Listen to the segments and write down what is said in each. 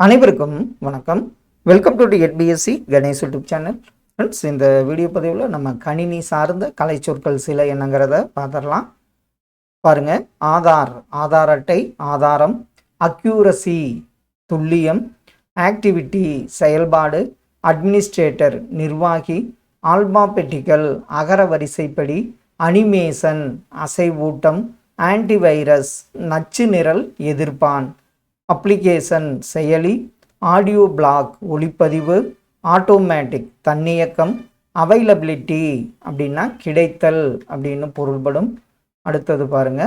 அனைவருக்கும் வணக்கம். Welcome to எட்பிஎஸ்சி கணேஷ் யூடியூப் சேனல் ஃப்ரெண்ட்ஸ் இந்த வீடியோ பதிவில் நம்ம கணினி சார்ந்த கலை சொற்கள் சில என்னங்கிறத பார்த்துடலாம். பாருங்க. ஆதார் ஆதார் அட்டை ஆதாரம் அக்யூரசி துல்லியம் ஆக்டிவிட்டி செயல்பாடு அட்மினிஸ்ட்ரேட்டர் நிர்வாகி ஆல்பாபெட்டிக்கல் அகர வரிசைப்படி அனிமேஷன் அசைவூட்டம் ஆன்டிவைரஸ் நச்சு நிரல் எதிர்ப்பான். அப்ளிகேஷன் செயலி ஆடியோ பிளாக் ஒளிப்பதிவு ஆட்டோமேட்டிக் தன்னியக்கம் அவைலபிலிட்டி அப்படின்னா கிடைத்தல் அப்படின்னு பொருள்படும். அடுத்தது பாருங்க.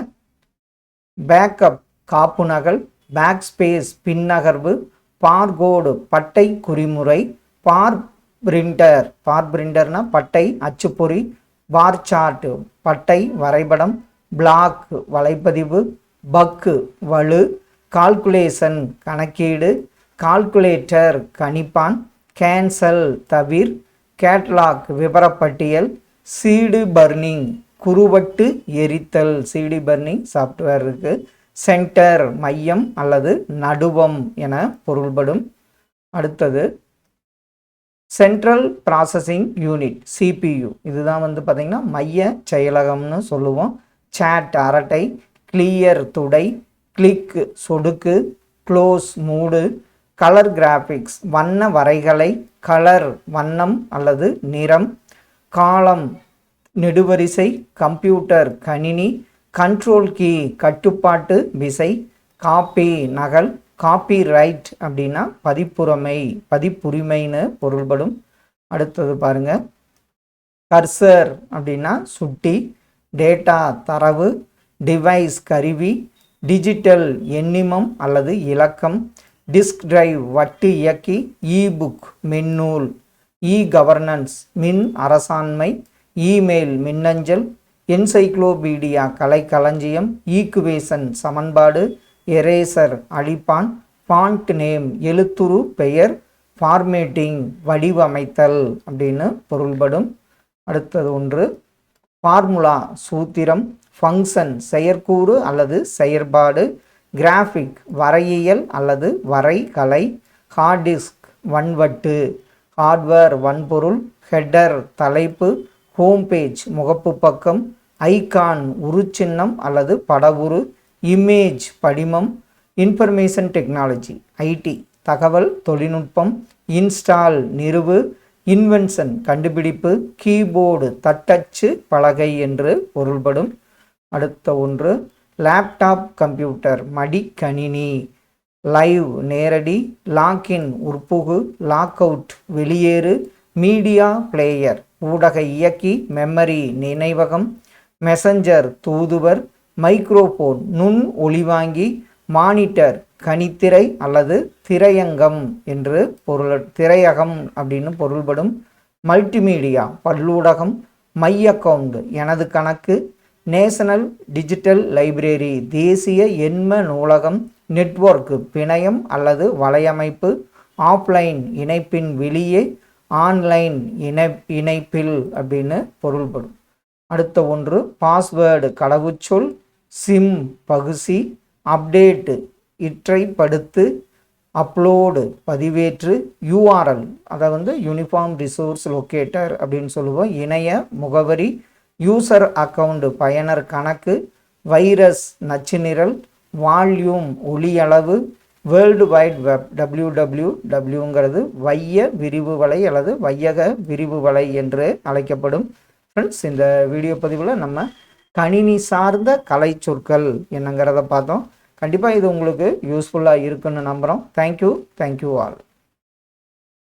பேக்கப் காப்பு நகல் பேக் ஸ்பேஸ் பின்னகர்வு பார்கோடு பட்டை குறிமுறை பார் பிரிண்டர். பார் பிரிண்டர்னா பட்டை அச்சுப்பொறி பார் சார்ட் பட்டை வரைபடம் பிளாக் வலைப்பதிவு பக்கு வலு கால்குலேஷன் கணக்கீடு கால்குலேட்டர் கணிப்பான் கேன்சல் தவிர் கேட்லாக் விவரப்பட்டியல் சீடு பர்னிங் குறுவட்டு எரித்தல் சீடி பர்னிங் சாஃப்ட்வேர் இருக்குது சென்டர் மையம் அல்லது நடுவம் என பொருள்படும். அடுத்தது சென்ட்ரல் ப்ராசஸிங் யூனிட் சிபியு இதுதான் வந்து பார்த்திங்கன்னா மைய செயலகம்னு சொல்லுவோம். சேட் அரட்டை கிளியர் துடை கிளிக் சொடுக்கு க்ளோஸ் மூடு கலர் கிராஃபிக்ஸ் வண்ண வரைகலை கலர் வண்ணம் அல்லது நிறம் காலம் நெடுவரிசை கம்ப்யூட்டர் கணினி கண்ட்ரோல் கீ கட்டுப்பாட்டு விசை காப்பி நகல் காப்பி ரைட் அப்படின்னா பதிப்புரிமை பதிப்புரிமைன்னு பொருள்படும். அடுத்தது பாருங்க. கர்சர் அப்படின்னா சுட்டி டேட்டா தரவு டிவைஸ் கருவி டிஜிட்டல் எண்ணிமம் அல்லது இலக்கம் டிஸ்க் டிரைவ் வட்டு இயக்கி இ புக் மின்னூல் இ கவர்னன்ஸ் மின் அரசாண்மை இமெயில் மின்னஞ்சல் என்சைக்ளோபீடியா கலைக்களஞ்சியம் ஈக்குவேஷன் சமன்பாடு எரேசர் அழிப்பான் ஃபாண்ட் நேம் எழுத்துரு பெயர் ஃபார்மேட்டிங் வடிவமைத்தல் அப்படின்னு பொருள்படும். அடுத்தது ஒன்று ஃபார்முலா சூத்திரம் ஃபங்க்ஷன் செயற்கூறு அல்லது செயற்பாடு கிராஃபிக் வரையியல் அல்லது வரைகலை ஹார்ட் டிஸ்க் வன்வட்டு ஹார்ட்வேர் வன்பொருள் ஹெட்டர் தலைப்பு ஹோம் பேஜ் முகப்பு பக்கம் ஐகான் உருச்சின்னம் அல்லது படவுரு இமேஜ் படிமம் இன்ஃபர்மேஷன் டெக்னாலஜி ஐடி தகவல் தொழில்நுட்பம் இன்ஸ்டால் நிறுவு இன்வென்ஷன் கண்டுபிடிப்பு கீபோர்டு தட்டச்சு பலகை என்று பொருள்படும். அடுத்த ஒன்று லேப்டாப் கம்ப்யூட்டர் மடிக்கணினி லைவ் நேரடி லாக்இன் உட்புகு லாக் அவுட் வெளியேறு மீடியா பிளேயர் ஊடக இயக்கி மெமரி நினைவகம் மெசஞ்சர் தூதுவர் மைக்ரோஃபோன் நுண் ஒளிவாங்கி மானிட்டர் கனித்திரை அல்லது திரையங்கம் என்று பொருள் திரையகம் அப்படின்னு பொருள்படும் மல்டிமீடியா பல்லூடகம் மை அக்கவுண்ட் எனது கணக்கு நேஷனல் டிஜிட்டல் லைப்ரரி தேசிய எண்ம நூலகம் நெட்வொர்க் பிணையம் அல்லது வலையமைப்பு ஆஃப்லைன் இணைப்பின் வெளியே ஆன்லைன் இணை இணைப்பில் அப்படின்னு பொருள்படும். அடுத்த ஒன்று பாஸ்வேர்டு கடவுச்சொல் சிம் பகுசி அப்டேட்டு இற்றைப்படுத்து அப்லோடு பதிவேற்று யூஆர்எல் அதை வந்து யூனிஃபார்ம் ரிசோர்ஸ் லொக்கேட்டர் அப்படின்னு சொல்லுவோம். இணைய முகவரி யூசர் அக்கவுண்டு பயனர் கணக்கு வைரஸ் நச்சுநிரல் volume ஒளியளவு world wide web W W டபிள்யூங்கிறது வைய விரிவு வலை அல்லது வையக விரிவு வலை என்று அழைக்கப்படும். ஃப்ரெண்ட்ஸ் இந்த வீடியோ பதிவில் நம்ம கணினி சார்ந்த கலை சொற்கள் என்னங்கிறத பார்த்தோம். கண்டிப்பாக இது உங்களுக்கு யூஸ்ஃபுல்லாக இருக்குன்னு நம்புகிறோம் தேங்க்யூ தேங்க்யூ ஆல்